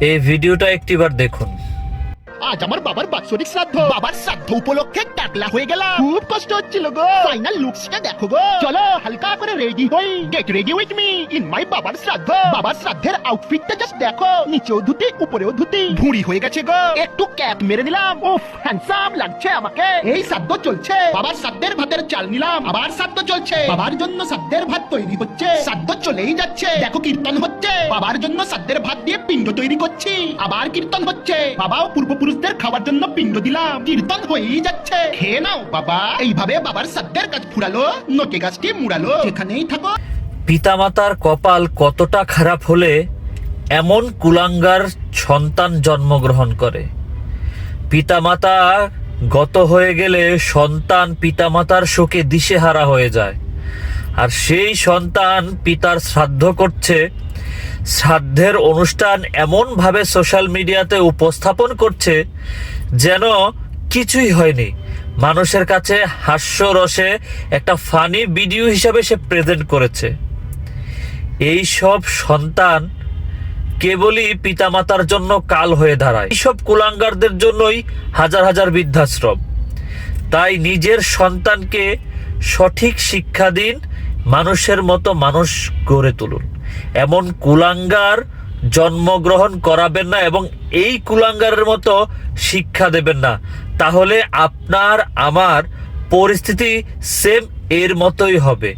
এই ভিডিওটা একটিবার দেখুন। আজ আমার বাবার বাৎসরিক শ্রাদ্ধ। বাবার শ্রাদ্ধ উপলক্ষে টাকলা হয়ে গেলাম। খুব কষ্ট হচ্ছিল গো। ফাইনাল লুকসটা দেখো গো। চলো, হালকা করে রেডি হই। Get ready with me in my বাবার শ্রাদ্ধ। বাবার শ্রাদ্ধের আউটফিটটা জাস্ট দেখো। নিচেও ধুতি, উপরেও ধুতি। ভুঁড়ি হয়ে গেছে গো। একটু ক্যাপ মেরে নিলাম। উফ হ্যান্ডসাম লাগছে আমাকে। এই শ্রাদ্ধ চলছে। বাবার শ্রাদ্ধের ভাতের চাল নিলাম। আবার শ্রাদ্ধ চলছে। বাবার জন্য শ্রাদ্ধের ভাত তৈরি হচ্ছে। শ্রাদ্ধ চলেই যাচ্ছে। দেখো কীর্তন হচ্ছে। বাবার জন্য শ্রাদ্ধের ভাত দিয়ে পিণ্ড তৈরি করছি। আবার কীর্তন হচ্ছে। বাবাও পূর্বপুরুষদের খাওয়ার জন্য পিণ্ড দিলাম। কীর্তন হয়েই যাচ্ছে। খেয়ে নাও, বাবা। এইভাবে বাবার শ্রাদ্ধের কাজ ফুরালো, নকে গাছটি মুড়ালো। যেখানেই থাকো। পিতামাতার কপাল কতটা খারাপ হলে এমন কুলাঙ্গার সন্তান জন্মগ্রহণ করে। পিতামাতা গত হয়ে গেলে সন্তান পিতামাতার শোকে দিশেহারা হয়ে যায়। আর সেই সন্তান পিতার শ্রাদ্ধ করছে শ্রাদ্ধের অনুষ্ঠান এমনভাবে সোশ্যাল মিডিয়াতে উপস্থাপন করছে যেন কিছুই হয়নি। মানুষের কাছে হাস্যরসে একটা ফানি ভিডিও হিসাবে সে প্রেজেন্ট করেছে। এই সব সন্তান কেবলই পিতামাতার জন্য কাল হয়ে দাঁড়ায়। এইসব কুলাঙ্গারদের জন্যই হাজার হাজার বৃদ্ধাশ্রম। তাই নিজের সন্তানকে সঠিক শিক্ষা দিন মানুষের মতো মানুষ গড়ে তুলুন। এমন কুলাঙ্গার জন্মগ্রহণ করাবেন না এবং এই কুলাঙ্গারের মতো শিক্ষা দেবেন না। তাহলে আপনার, আমার পরিস্থিতি সেম এর মতোই হবে।